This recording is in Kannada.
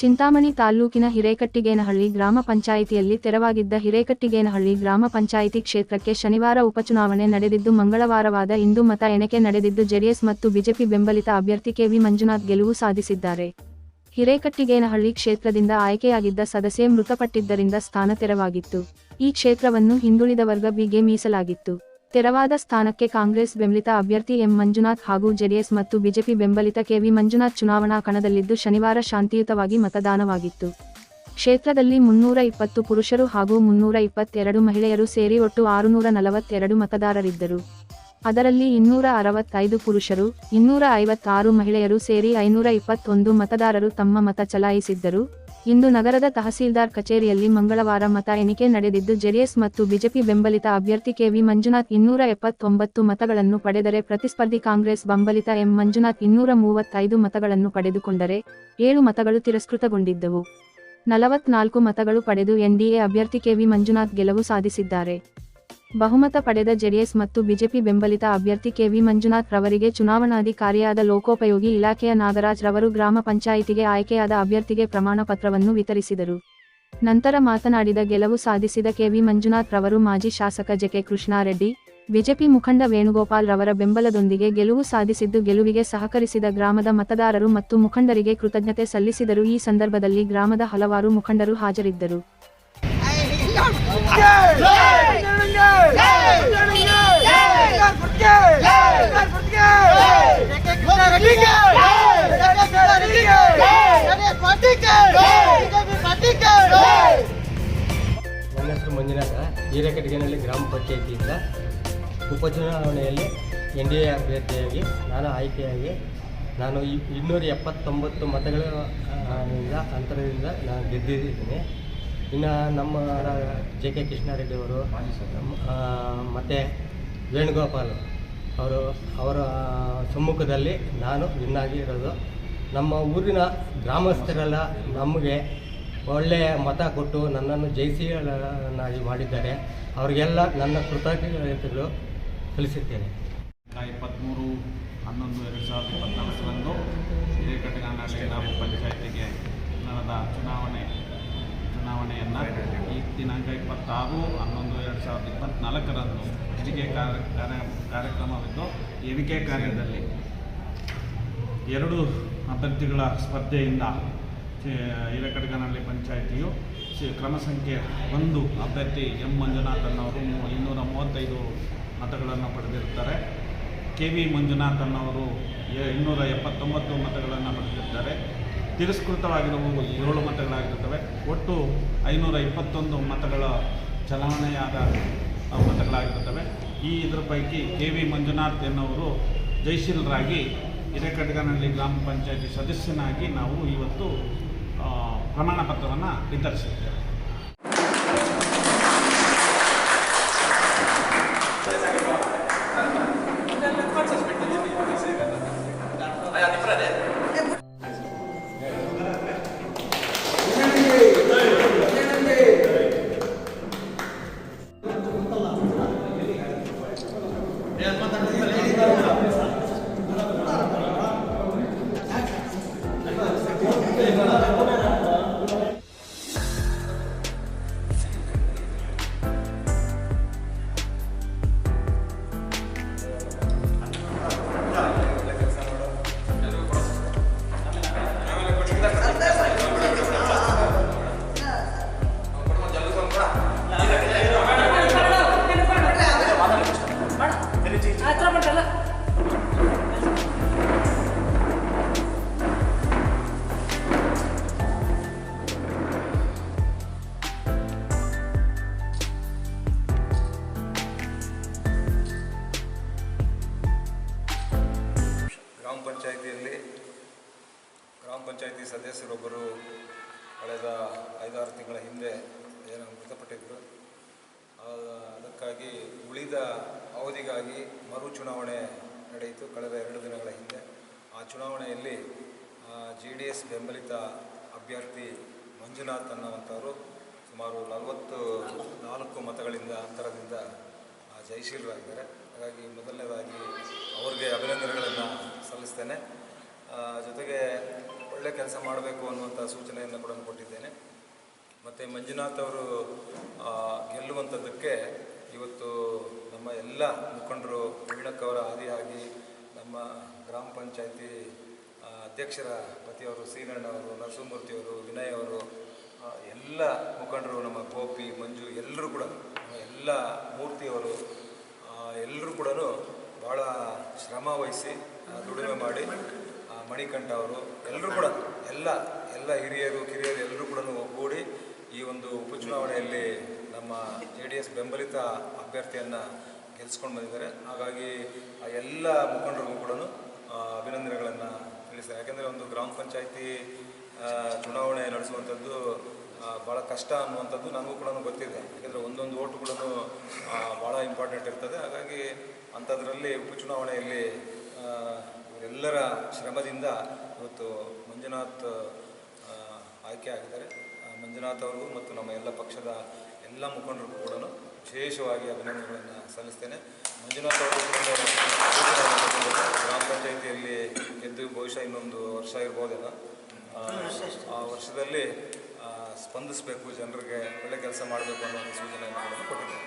ಚಿಂತಾಮಣಿ ತಾಲ್ಲೂಕಿನ ಹಿರೇಕಟ್ಟಿಗೇನಹಳ್ಳಿ ಗ್ರಾಮ ಪಂಚಾಯಿತಿಯಲ್ಲಿ ತೆರವಾಗಿದ್ದ ಹಿರೇಕಟ್ಟಿಗೇನಹಳ್ಳಿ ಗ್ರಾಮ ಪಂಚಾಯಿತಿ ಕ್ಷೇತ್ರಕ್ಕೆ ಶನಿವಾರ ಉಪಚುನಾವಣೆ ನಡೆದಿದ್ದು ಮಂಗಳವಾರವಾದ ಇಂದು ಮತ ಎಣಿಕೆ ನಡೆದಿದ್ದು ಜೆಡಿಎಸ್ ಮತ್ತು ಬಿಜೆಪಿ ಬೆಂಬಲಿತ ಅಭ್ಯರ್ಥಿ ಕೆವಿ ಮಂಜುನಾಥ್ ಗೆಲುವು ಸಾಧಿಸಿದ್ದಾರೆ. ಹಿರೇಕಟ್ಟಿಗೇನಹಳ್ಳಿ ಕ್ಷೇತ್ರದಿಂದ ಆಯ್ಕೆಯಾಗಿದ್ದ ಸದಸ್ಯೆ ಮೃತಪಟ್ಟಿದ್ದರಿಂದ ಸ್ಥಾನ ತೆರವಾಗಿತ್ತು. ಈ ಕ್ಷೇತ್ರವನ್ನು ಹಿಂದುಳಿದ ವರ್ಗ ಬಿಗೆ ಮೀಸಲಾಗಿತ್ತು. ತೆರವಾದ ಸ್ಥಾನಕ್ಕೆ ಕಾಂಗ್ರೆಸ್ ಬೆಂಬಲಿತ ಅಭ್ಯರ್ಥಿ ಎಂ. ಮಂಜುನಾಥ್ ಹಾಗೂ ಜೆಡಿಎಸ್ ಮತ್ತು ಬಿಜೆಪಿ ಬೆಂಬಲಿತ ಕೆವಿ ಮಂಜುನಾಥ್ ಚುನಾವಣಾ ಕಣದಲ್ಲಿದ್ದು ಶನಿವಾರ ಶಾಂತಿಯುತವಾಗಿ ಮತದಾನವಾಗಿತ್ತು. ಕ್ಷೇತ್ರದಲ್ಲಿ ಮುನ್ನೂರ ಇಪ್ಪತ್ತು ಪುರುಷರು ಹಾಗೂ ಮುನ್ನೂರ ಇಪ್ಪತ್ತೆರಡು ಮಹಿಳೆಯರು ಸೇರಿ ಒಟ್ಟು ಆರುನೂರ ನಲವತ್ತೆರಡು ಮತದಾರರಿದ್ದರು. ಅದರಲ್ಲಿ ಇನ್ನೂರ ಅರವತ್ತೈದು ಪುರುಷರು, ಇನ್ನೂರ ಐವತ್ತಾರು ಮಹಿಳೆಯರು ಸೇರಿ ಐನೂರ ಇಪ್ಪತ್ತೊಂದು ಮತದಾರರು ತಮ್ಮ ಮತ ಚಲಾಯಿಸಿದ್ದರು. ಇಂದು ನಗರದ ತಹಸೀಲ್ದಾರ್ ಕಚೇರಿಯಲ್ಲಿ ಮಂಗಳವಾರ ಮತ ಎಣಿಕೆ ನಡೆದಿದ್ದು ಜೆಡಿಎಸ್ ಮತ್ತು ಬಿಜೆಪಿ ಬೆಂಬಲಿತ ಅಭ್ಯರ್ಥಿ ಕೆವಿ ಮಂಜುನಾಥ್ ಇನ್ನೂರ ಎಪ್ಪತ್ತೊಂಬತ್ತು ಮತಗಳನ್ನು ಪಡೆದರೆ ಪ್ರತಿಸ್ಪರ್ಧಿ ಕಾಂಗ್ರೆಸ್ ಬೆಂಬಲಿತ ಎಂ ಮಂಜುನಾಥ್ ಇನ್ನೂರ ಮೂವತ್ತೈದು ಮತಗಳನ್ನು ಪಡೆದುಕೊಂಡರೆ ಏಳು ಮತಗಳು ತಿರಸ್ಕೃತಗೊಂಡಿದ್ದವು. ನಲವತ್ನಾಲ್ಕು ಮತಗಳು ಪಡೆದು ಎನ್ಡಿಎ ಅಭ್ಯರ್ಥಿ ಕೆವಿ ಮಂಜುನಾಥ್ ಗೆಲುವು ಸಾಧಿಸಿದ್ದಾರೆ. ಬಹುಮತ ಪಡೆದ ಜೆಡಿಎಸ್ ಮತ್ತು ಬಿಜೆಪಿ ಬೆಂಬಲಿತ ಅಭ್ಯರ್ಥಿ ಕೆವಿ ಮಂಜುನಾಥ್ ರವರಿಗೆ ಚುನಾವಣಾಧಿಕಾರಿಯಾದ ಲೋಕೋಪಯೋಗಿ ಇಲಾಖೆಯ ನಾಗರಾಜ್ ರವರು ಗ್ರಾಮ ಪಂಚಾಯಿತಿಗೆ ಆಯ್ಕೆಯಾದ ಅಭ್ಯರ್ಥಿಗೆ ಪ್ರಮಾಣ ಪತ್ರವನ್ನು ವಿತರಿಸಿದರು ನಂತರ ಮಾತನಾಡಿದ ಗೆಲುವು ಸಾಧಿಸಿದ ಕೆವಿ ಮಂಜುನಾಥ್ ರವರು ಮಾಜಿ ಶಾಸಕ ಜೆಕೆ ಕೃಷ್ಣಾರೆಡ್ಡಿ ಬಿಜೆಪಿ ಮುಖಂಡ ವೇಣುಗೋಪಾಲ್ ರವರ ಬೆಂಬಲದೊಂದಿಗೆ ಗೆಲುವು ಸಾಧಿಸಿದ್ದು ಗೆಲುವಿಗೆ ಸಹಕರಿಸಿದ ಗ್ರಾಮದ ಮತದಾರರು ಮತ್ತು ಮುಖಂಡರಿಗೆ ಕೃತಜ್ಞತೆ ಸಲ್ಲಿಸಿದರು ಈ ಸಂದರ್ಭದಲ್ಲಿ ಗ್ರಾಮದ ಹಲವಾರು ಮುಖಂಡರು ಹಾಜರಿದ್ದರು ನನ್ನ ಹೆಸರು ಮಂಜುನಾಥ ಹಿರೇಕಟ್ಟಿಗೆನಲ್ಲಿ ಗ್ರಾಮ ಪಂಚಾಯಿತಿಯಿಂದ ಉಪಚುನಾವಣೆಯಲ್ಲಿ ಎನ್ ಡಿ ಎ ಅಭ್ಯರ್ಥಿಯಾಗಿ ನಾನು ಆಯ್ಕೆಯಾಗಿ ನಾನು ಇನ್ನೂರ ಎಪ್ಪತ್ತೊಂಬತ್ತು ಮತಗಳ ಅಂತರದಿಂದ ನಾನು ಗೆದ್ದಿದ್ದೀನಿ. ಇನ್ನು ನಮ್ಮ ಜೆ ಕೆ ಕೃಷ್ಣಾರೆಡ್ಡಿಯವರು ಮತ್ತು ವೇಣುಗೋಪಾಲ್ ಅವರು ಅವರ ಸಮ್ಮುಖದಲ್ಲಿ ನಾನು ವಿನ್ನಾಗಿ ಇರೋದು ನಮ್ಮ ಊರಿನ ಗ್ರಾಮಸ್ಥರೆಲ್ಲ ನಮಗೆ ಒಳ್ಳೆಯ ಮತ ಕೊಟ್ಟು ನನ್ನನ್ನು ಜಯಿಸಿಯನ್ನಾಗಿ ಮಾಡಿದ್ದಾರೆ. ಅವರಿಗೆಲ್ಲ ನನ್ನ ಕೃತಜ್ಞತೆಗಳು ತಿಳಿಸುತ್ತೇನೆ ಇಪ್ಪತ್ತ್ಮೂರು ಹನ್ನೊಂದು ಎರಡು ಸಾವಿರದ ಇಪ್ಪತ್ತ್ನಾಲ್ಕರಂದು ಹಿರೇಕಟ್ಟಗನಹಳ್ಳಿ ಗ್ರಾಮ ಪಂಚಾಯತಿಗೆ ನಡೆದ ಚುನಾವಣೆ ಚುನಾವಣೆಯನ್ನು ಈ ದಿನಾಂಕ ಇಪ್ಪತ್ತಾರು, ಹನ್ನೊಂದು, ಎರಡು ಸಾವಿರದ ಇಪ್ಪತ್ತ್ನಾಲ್ಕರಂದು ಎಣಿಕೆ ಕಾರ್ಯ ಕಾರ್ಯ, ಕಾರ್ಯಕ್ರಮವಿದ್ದು ಎಣಿಕೆ ಕಾರ್ಯದಲ್ಲಿ ಎರಡು ಅಭ್ಯರ್ಥಿಗಳ ಸ್ಪರ್ಧೆಯಿಂದ ಹಿರೇಕಡ್ಗನಹಳ್ಳಿ ಪಂಚಾಯಿತಿಯು ಕ್ರಮ ಸಂಖ್ಯೆ ಒಂದು ಅಭ್ಯರ್ಥಿ ಎಂ. ಮಂಜುನಾಥನ್ ಅವರು ಮೂ- ಇನ್ನೂರ ಮೂವತ್ತೈದು ಮತಗಳನ್ನು ಪಡೆದಿರ್ತಾರೆ ಕೆ. ವಿ. ಮಂಜುನಾಥ್ ಅವರು ಎ- ಇನ್ನೂರ ಎಪ್ಪತ್ತೊಂಬತ್ತು ಮತಗಳನ್ನು ಪಡೆದಿರ್ತಾರೆ ತಿರಸ್ಕೃತವಾಗಿರುವವು ಏಳು ಮತಗಳಾಗಿರುತ್ತವೆ ಒಟ್ಟು ಐನೂರ ಇಪ್ಪತ್ತೊಂದು ಮತಗಳ ಚಲಾವಣೆಯಾದ ಮತಗಳಾಗಿರುತ್ತವೆ ಈ ಇದರ ಪೈಕಿ ಕೆ ವಿ ಮಂಜುನಾಥ್ ಎನ್ನುವರು ಜಯಶೀಲರಾಗಿ ಹಿರೇಕಡ್ಗನಹಳ್ಳಿ ಗ್ರಾಮ ಪಂಚಾಯತಿ ಸದಸ್ಯನಾಗಿ ನಾವು ಇವತ್ತು ಪ್ರಮಾಣ ಪತ್ರವನ್ನು ವಿತರಿಸಿದ್ದೇವೆ. ಗ್ರಾಮ ಪಂಚಾಯಿತಿಯಲ್ಲಿ ಗ್ರಾಮ ಪಂಚಾಯಿತಿ ಸದಸ್ಯರೊಬ್ಬರು ಕಳೆದ ಐದಾರು ತಿಂಗಳ ಹಿಂದೆ ಏನೋ ಮೃತಪಟ್ಟಿದ್ದರು ಅದಕ್ಕಾಗಿ ಉಳಿದ ಅವಧಿಗಾಗಿ ಮರು ಚುನಾವಣೆ ನಡೆಯಿತು ಕಳೆದ ಎರಡು ದಿನಗಳ ಹಿಂದೆ. ಆ ಚುನಾವಣೆಯಲ್ಲಿ ಜೆ ಡಿ ಎಸ್ ಬೆಂಬಲಿತ ಅಭ್ಯರ್ಥಿ ಮಂಜುನಾಥ್ ಅನ್ನುವಂಥವರು ಸುಮಾರು ನಲವತ್ತು ನಾಲ್ಕು ಮತಗಳಿಂದ ಅಂತರದಿಂದ ಜಯಶೀಲರಾಗಿದ್ದಾರೆ ಹಾಗಾಗಿ ಮೊದಲನೇದಾಗಿ ಅವ್ರಿಗೆ ಅಭಿನಂದನೆಗಳನ್ನು ಸಲ್ಲಿಸ್ತೇನೆ. ಜೊತೆಗೆ ಒಳ್ಳೆ ಕೆಲಸ ಮಾಡಬೇಕು ಅನ್ನುವಂಥ ಸೂಚನೆಯನ್ನು ಕೂಡ ಕೊಟ್ಟಿದ್ದೇನೆ. ಮತ್ತು ಮಂಜುನಾಥ್ ಅವರು ಗೆಲ್ಲುವಂಥದ್ದಕ್ಕೆ ಇವತ್ತು ನಮ್ಮ ಎಲ್ಲ ಮುಖಂಡರು ವೀಣಕ್ಕವರ ಆದಿಯಾಗಿ ನಮ್ಮ ಗ್ರಾಮ ಪಂಚಾಯತಿ ಅಧ್ಯಕ್ಷರ ಪತಿಯವರು ಶ್ರೀನಣ್ಣ ಅವರು ನರಸಿಂಹಮೂರ್ತಿಯವರು ವಿನಯ್ ಅವರು ಎಲ್ಲ ಮುಖಂಡರು ನಮ್ಮ ಗೋಪಿ, ಮಂಜು ಎಲ್ಲರೂ ಕೂಡ ಎಲ್ಲ ಮೂರ್ತಿಯವರು ಎಲ್ಲರೂ ಕೂಡ ಭಾಳ ಶ್ರಮ ವಹಿಸಿ ದುಡಿಮೆ ಮಾಡಿ ಮಣಿಕಂಠ ಅವರು ಎಲ್ಲರೂ ಕೂಡ, ಎಲ್ಲ ಎಲ್ಲ ಹಿರಿಯರು, ಕಿರಿಯರು ಎಲ್ಲರೂ ಕೂಡ ಒಗ್ಗೂಡಿ ಈ ಒಂದು ಉಪಚುನಾವಣೆಯಲ್ಲಿ ನಮ್ಮ ಜೆ ಡಿ ಎಸ್ ಬೆಂಬಲಿತ ಅಭ್ಯರ್ಥಿಯನ್ನು ಗೆಲ್ಲಿಸ್ಕೊಂಡು ಬಂದಿದ್ದಾರೆ. ಹಾಗಾಗಿ ಆ ಎಲ್ಲ ಮುಖಂಡರಿಗೂ ಕೂಡ ಅಭಿನಂದನೆಗಳನ್ನು ತಿಳಿಸ್ತಾರೆ. ಯಾಕೆಂದರೆ ಒಂದು ಗ್ರಾಮ ಪಂಚಾಯಿತಿ ಚುನಾವಣೆ ನಡೆಸುವಂಥದ್ದು ಭಾಳ ಕಷ್ಟ ಅನ್ನುವಂಥದ್ದು ನನಗೂ ಕೂಡ ಗೊತ್ತಿದೆ. ಯಾಕೆಂದರೆ ಒಂದೊಂದು ಓಟು ಕೂಡ ಭಾಳ ಇಂಪಾರ್ಟೆಂಟ್ ಇರ್ತದೆ. ಹಾಗಾಗಿ ಅಂಥದ್ರಲ್ಲಿ ಉಪಚುನಾವಣೆಯಲ್ಲಿ ಎಲ್ಲರ ಶ್ರಮದಿಂದ ಇವತ್ತು ಮಂಜುನಾಥ್ ಆಯ್ಕೆ ಆಗಿದ್ದಾರೆ. ಮಂಜುನಾಥ್ ಅವರು ಮತ್ತು ನಮ್ಮ ಎಲ್ಲ ಪಕ್ಷದ ಎಲ್ಲ ಮುಖಂಡರಿಗೂ ಕೂಡ ವಿಶೇಷವಾಗಿ ಅಭಿನಂದನೆಗಳನ್ನು ಸಲ್ಲಿಸ್ತೇನೆ. ಮಂಜುನಾಥ್ ಅವರು ಗ್ರಾಮ ಪಂಚಾಯಿತಿಯಲ್ಲಿ ಗೆದ್ದು ಬಹುಶಃ ಇನ್ನೊಂದು ವರ್ಷ ಇರ್ಬೋದೇನೋ. ಆ, ವರ್ಷದಲ್ಲಿ ಸ್ಪಂದಿಸಬೇಕು ಜನರಿಗೆ ಒಳ್ಳೆ ಕೆಲಸ ಮಾಡಬೇಕು ಅನ್ನೋ ಒಂದು ಸೂಚನೆಯನ್ನು ಕೊಟ್ಟಿದ್ದಾರೆ.